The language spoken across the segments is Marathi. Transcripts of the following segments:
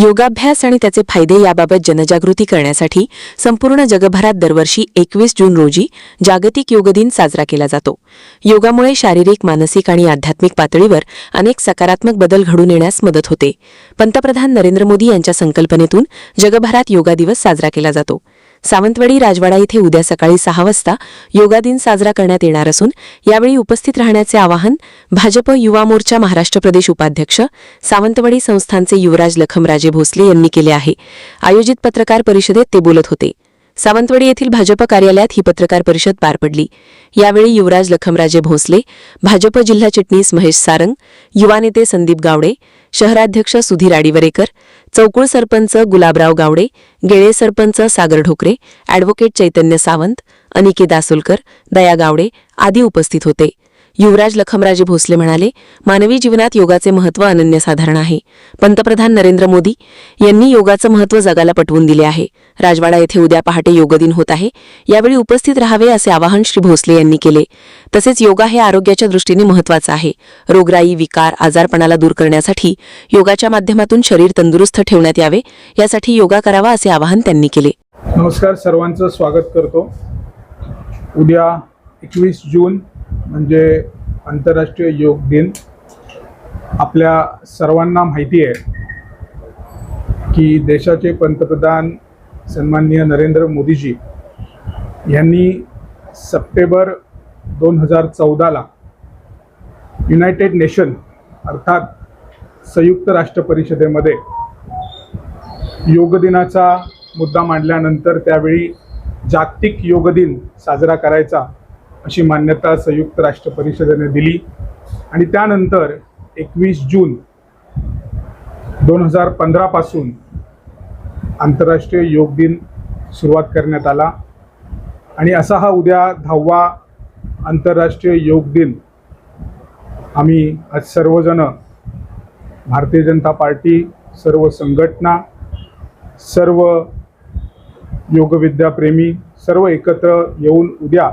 योगाभ्यास आणि त्याचे फायदे याबाबत जनजागृती करण्यासाठी संपूर्ण जगभरात दरवर्षी एकवीस जून रोजी जागतिक योग दिन साजरा केला जातो. योगामुळे शारीरिक मानसिक आणि आध्यात्मिक पातळीवर अनेक सकारात्मक बदल घडून येण्यास मदत होते. पंतप्रधान नरेंद्र मोदी यांच्या संकल्पनेतून जगभरात योगा दिवस साजरा केला जातो. सावंतवाडी राजवाडा इथे उद्या सकाळी सहा वाजता योगा दिन साजरा करण्यात येणार असून यावेळी उपस्थित राहण्याचे आवाहन भाजप युवा मोर्चा महाराष्ट्र प्रदेश उपाध्यक्ष सावंतवाडी संस्थानचे युवराज लखमराजे भोसले यांनी केले आहे. आयोजित पत्रकार परिषदेत ते बोलत होते. सावंतवाडी येथील भाजप कार्यालयात ही पत्रकार परिषद पार पडली. यावेळी युवराज लखमराजे भोसले भाजप जिल्हा चिटणीस महेश सारंग युवा नेते संदीप गावडे शहराध्यक्ष सुधीर आडिवरेकर चौकुळ सरपंच गुलाबराव गावडे गेळे सरपंच सागर ढोकरे ॲडव्होकेट चैतन्य सावंत अनिके दासुलकर दया गावडे आदी उपस्थित होते. युवराज लखमराजे भोसले म्हणाले मानवी जीवनात योगाचे महत्त्व अनन्यसाधारण आहे. पंतप्रधान नरेंद्र मोदी यांनी योगाचं महत्त्व जगाला पटवून दिले आहे. राजवाडा येथे उद्या पहाटे योगदिन होत आहे. यावेळी उपस्थित राहावे असे आवाहन श्री भोसले यांनी केले. तसेच योगा हे आरोग्याच्या दृष्टीने महत्त्वाचं आहे. रोगराई विकार आजारपणाला दूर करण्यासाठी योगाच्या माध्यमातून शरीर तंदुरुस्त ठेवण्यात यावे. यासाठी योगा करावा असे आवाहन त्यांनी केले. नमस्कार सर्वांचं स्वागत करतो. उद्या एकवीस जून म्हणजे आंतरराष्ट्रीय योग दिन आपल्या सर्वांना माहिती आहे की देशाचे पंतप्रधान सन्माननीय नरेंद्र मोदीजी यांनी सप्टेंबर दोन हजार चौदाला युनायटेड नेशन अर्थात संयुक्त राष्ट्र परिषदेमध्ये योग दिनाचा मुद्दा मांडल्यानंतर त्यावेळी जागतिक योग दिन साजरा करायचा अशी मान्यता संयुक्त राष्ट्र परिषदेने दिली. आणि त्यानंतर एकवीस जून दोन हजार पंधरापासून आंतरराष्ट्रीय योग दिन सुरुवात करण्यात आला. आणि असा हा उद्या दहावा आंतरराष्ट्रीय योग दिन. आम्ही आज सर्वजण भारतीय जनता पार्टी सर्व संघटना सर्व योगविद्याप्रेमी सर्व एकत्र येऊन उद्या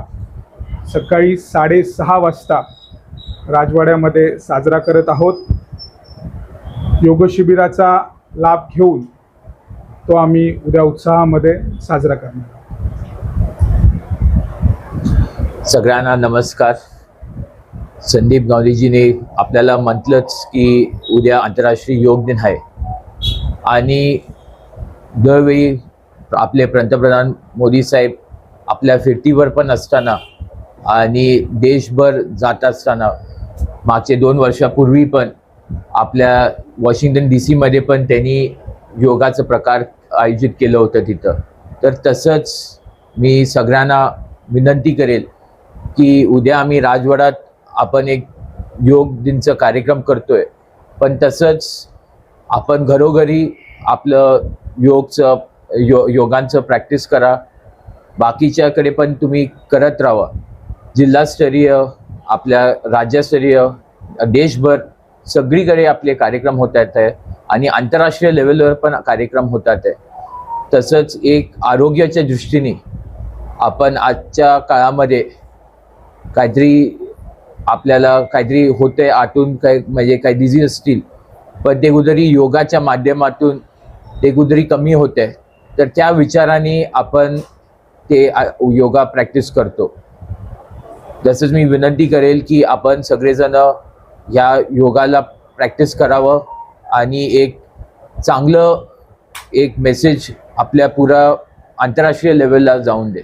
सकाळी साडेसहा वाजता राजवाड्यामध्ये साजरा करत आहोत. योगशिबिराचा लाभ घेऊन तो आम्ही उद्या उत्साहामध्ये साजरा करणार सगळ्यांना नमस्कार. संदीप गांधीजीने आपल्याला म्हटलंच की उद्या आंतरराष्ट्रीय योग दिन आहे. आणि दरवेळी आपले पंतप्रधान मोदी साहेब आपल्या फिरतीवर पण असताना आणि देशभर जात असताना मागचे दोन वर्षापूर्वी पण आपल्या वॉशिंग्टन डी सीमध्ये पण त्यांनी योगाचं प्रकार आयोजित केलं होतं तिथं. तर तसंच मी सगळ्यांना विनंती करेल की उद्या आम्ही राजवाड्यात आपण एक योग दिनचं कार्यक्रम करतोय. पण तसंच आपण घरोघरी आपलं योगचं यो योगांचं प्रॅक्टिस करा. बाकीच्याकडे पण तुम्ही करत राहा. जिल्हास्तरीय आपल्या राज्यस्तरीय देशभर सगळीकडे आपले कार्यक्रम होत आहेत. आहे आणि आंतरराष्ट्रीय लेवलवर पण कार्यक्रम होतात आहे तसंच एक आरोग्याच्या दृष्टीने आपण आजच्या काळामध्ये काहीतरी आपल्याला काहीतरी होते आतून काही म्हणजे काही डिझीज असतील पण ते कुठेतरी योगाच्या माध्यमातून ते कुठेतरी कमी होते तर त्या विचाराने आपण ते योगा प्रॅक्टिस करतो. तसंच मी विनंती करेल की आपण सगळेजण ह्या योगाला प्रॅक्टिस करावं आणि एक चांगलं एक मेसेज आपल्या पुरा आंतरराष्ट्रीय लेवलला जाऊन दे.